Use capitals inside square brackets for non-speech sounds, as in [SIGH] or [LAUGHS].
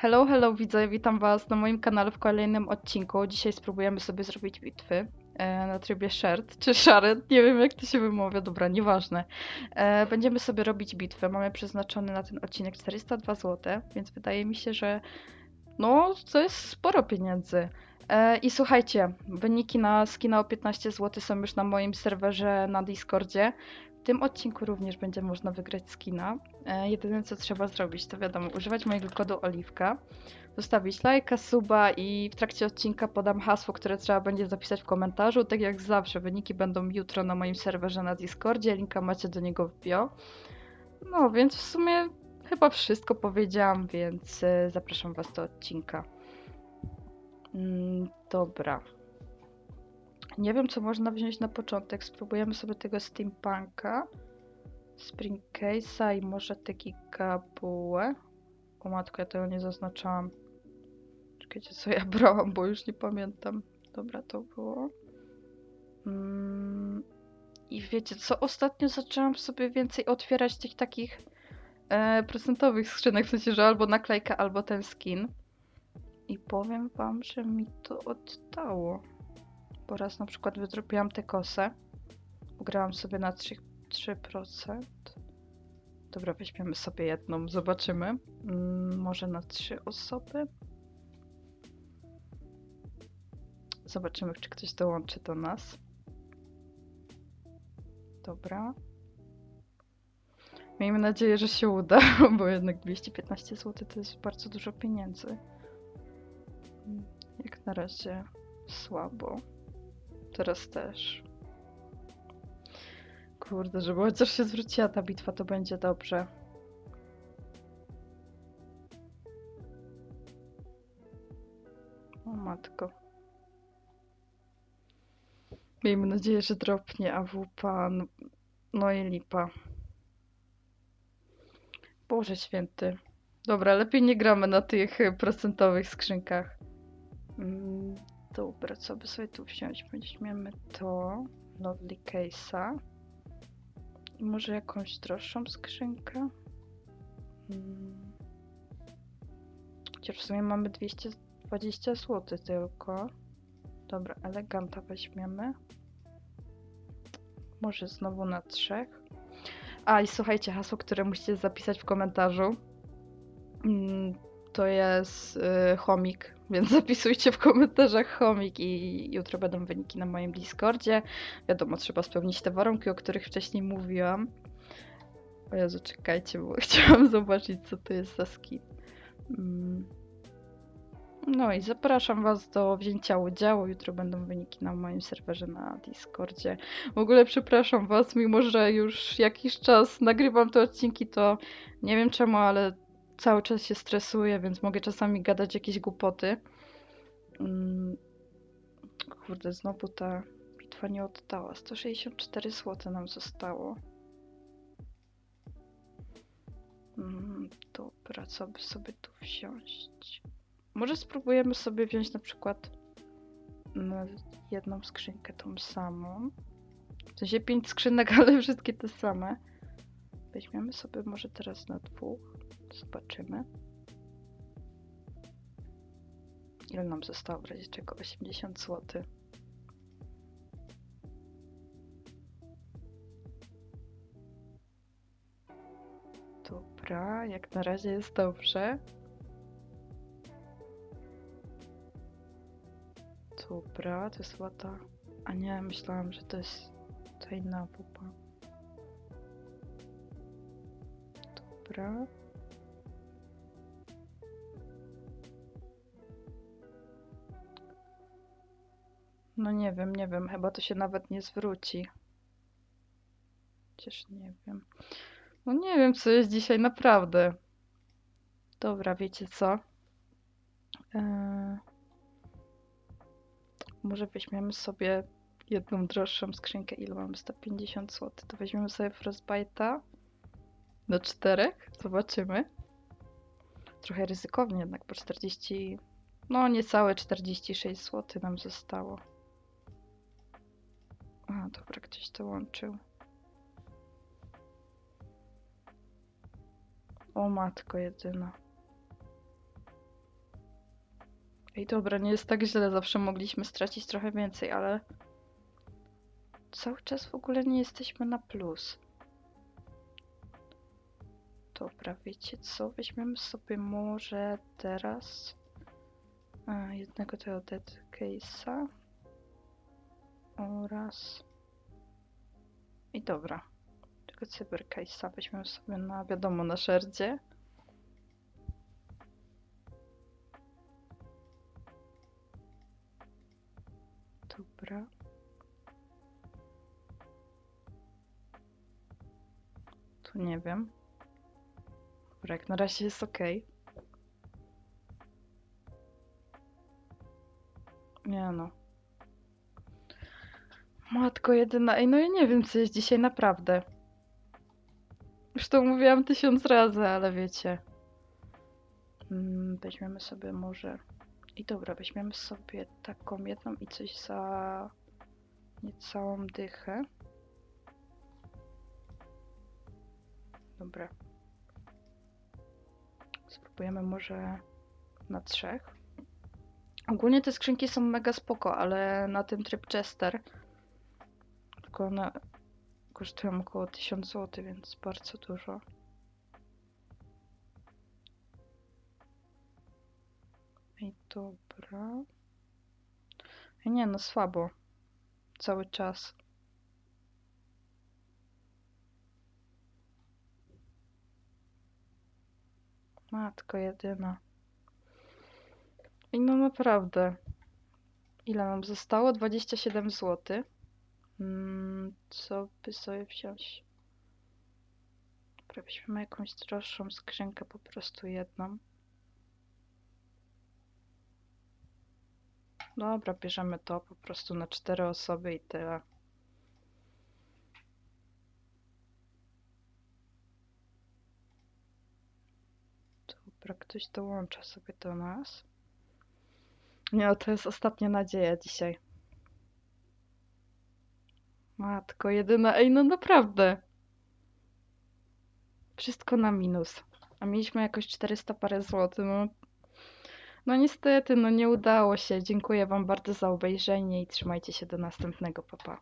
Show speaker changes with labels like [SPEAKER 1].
[SPEAKER 1] Hello, hello widzowie, witam was na moim kanale w kolejnym odcinku. Dzisiaj spróbujemy sobie zrobić bitwy e, na trybie shared czy shared, nie wiem jak to się wymawia, dobra, nieważne. E, będziemy sobie robić bitwę, mamy przeznaczony na ten odcinek 402 zł, więc wydaje mi się, że no, to jest sporo pieniędzy. E, I słuchajcie, wyniki na skina o 15 zł są już na moim serwerze na Discordzie. W tym odcinku również będzie można wygrać skina. E, jedyne co trzeba zrobić, to wiadomo, używać mojego kodu Oliwka, zostawić lajka, suba i w trakcie odcinka podam hasło, które trzeba będzie zapisać w komentarzu. Tak jak zawsze, wyniki będą jutro na moim serwerze na Discordzie, linka macie do niego w bio. No więc w sumie chyba wszystko powiedziałam, więc e, zapraszam was do odcinka. Mm, dobra. Nie wiem, co można wziąć na początek. Spróbujemy sobie tego steampunka, spring case'a i może te gigabułę. O matko, ja tego nie zaznaczałam. Czekajcie, co ja [LAUGHS] brałam, bo już nie pamiętam. Dobra, to było. Mm, I wiecie co? Ostatnio zaczęłam sobie więcej otwierać tych takich e, procentowych skrzynek, w sensie, że albo naklejka, albo ten skin. I powiem wam, że mi to oddało. Bo raz na przykład wydrobiłam tę kosę. Ugrałam sobie na 3%. 3%. Dobra, weźmiemy sobie jedną, zobaczymy. Mm, może na trzy osoby. Zobaczymy, czy ktoś dołączy do nas. Dobra. Miejmy nadzieję, że się uda, [LAUGHS] bo jednak 215 zł to jest bardzo dużo pieniędzy. Mm, Jak na razie słabo. Teraz też. Kurde, żeby chociaż się zwróciła ta bitwa, to będzie dobrze. O matko. Miejmy nadzieję, że dropnie AWP. No, no i lipa. Boże święty. Dobra, lepiej nie gramy na tych procentowych skrzynkach. Mm, dobra, co by sobie tu wziąć? Weźmiemy to. Lovely Case'a. Może jakąś droższą skrzynkę? Mm. Chociaż w sumie mamy 220 zł tylko. Dobra, eleganta weźmiemy. Może znowu na trzech. A i słuchajcie, hasło, które musicie zapisać w komentarzu. Mm, To jest y, chomik, więc zapisujcie w komentarzach chomik i jutro będą wyniki na moim Discordzie. Wiadomo, trzeba spełnić te warunki, o których wcześniej mówiłam. O Jezu, czekajcie, bo [LAUGHS] chciałam zobaczyć, co to jest za skin. Mm. No i zapraszam Was do wzięcia udziału. Jutro będą wyniki na moim serwerze na Discordzie. W ogóle przepraszam Was, mimo że już jakiś czas nagrywam te odcinki, to nie wiem czemu, ale cały czas się stresuję, więc mogę czasami gadać jakieś głupoty. Mm. Kurde, znowu ta bitwa nie oddała. 164 zł nam zostało. Mm, dobra, co by sobie tu wziąć? Może spróbujemy sobie wziąć na przykład mm, jedną skrzynkę tą samą. W sensie pięć skrzynek, [LAUGHS] ale wszystkie te same. Weźmiemy sobie może teraz na dwóch. Zobaczymy. Ile nam zostało w razie czego? 80 zł. Dobra, jak na razie jest dobrze. Dobra, to jest chyba ta... A nie, myślałam, że to jest ta inna pupa. Dobra. No nie wiem, nie wiem, chyba to się nawet nie zwróci. Chociaż nie wiem. No nie wiem, co jest dzisiaj naprawdę. Dobra, wiecie co? Eee... Może weźmiemy sobie jedną droższą skrzynkę. Ile mamy? 150 zł. To weźmiemy sobie Frostbite'a do czterech. Zobaczymy. Trochę ryzykownie jednak, bo 40... No, niecałe 46 zł nam zostało. A, dobra, ktoś dołączył. O matko jedyna. Ej, dobra, nie jest tak źle, zawsze mogliśmy stracić trochę więcej, ale cały czas w ogóle nie jesteśmy na plus. Dobra, wiecie co? Weźmiemy sobie może teraz a, jednego tego dead case'a oraz i dobra, tego cyber case'a weźmiemy sobie na wiadomo na szerdzie. Dobra. Tu nie wiem. Dobra, jak na razie jest ok. Nie no. Matko jedyna. Ej, no ja nie wiem, co jest dzisiaj naprawdę. Już to mówiłam tysiąc razy, ale wiecie. Mm, weźmiemy sobie może... I dobra, weźmiemy sobie taką jedną i coś za niecałą dychę. Dobra. Spróbujemy może na trzech. Ogólnie te skrzynki są mega spoko, ale na tym tryb Chester tylko one kosztują około 1000 zł, więc bardzo dużo. I dobra. I nie no, słabo. Cały czas. Matko jedyna. I no naprawdę. Ile nam zostało? 27 zł. Mm, co by sobie wziąć? Dobra, jakąś droższą skrzynkę, po prostu jedną. Dobra, bierzemy to po prostu na cztery osoby i tyle. Dobra, ktoś dołącza sobie do nas. Nie, to jest ostatnia nadzieja dzisiaj. Matko, jedyna. Ej, no naprawdę. Wszystko na minus. A mieliśmy jakoś 400 parę złotych. No, no niestety, no nie udało się. Dziękuję Wam bardzo za obejrzenie i trzymajcie się do następnego. papa. Pa.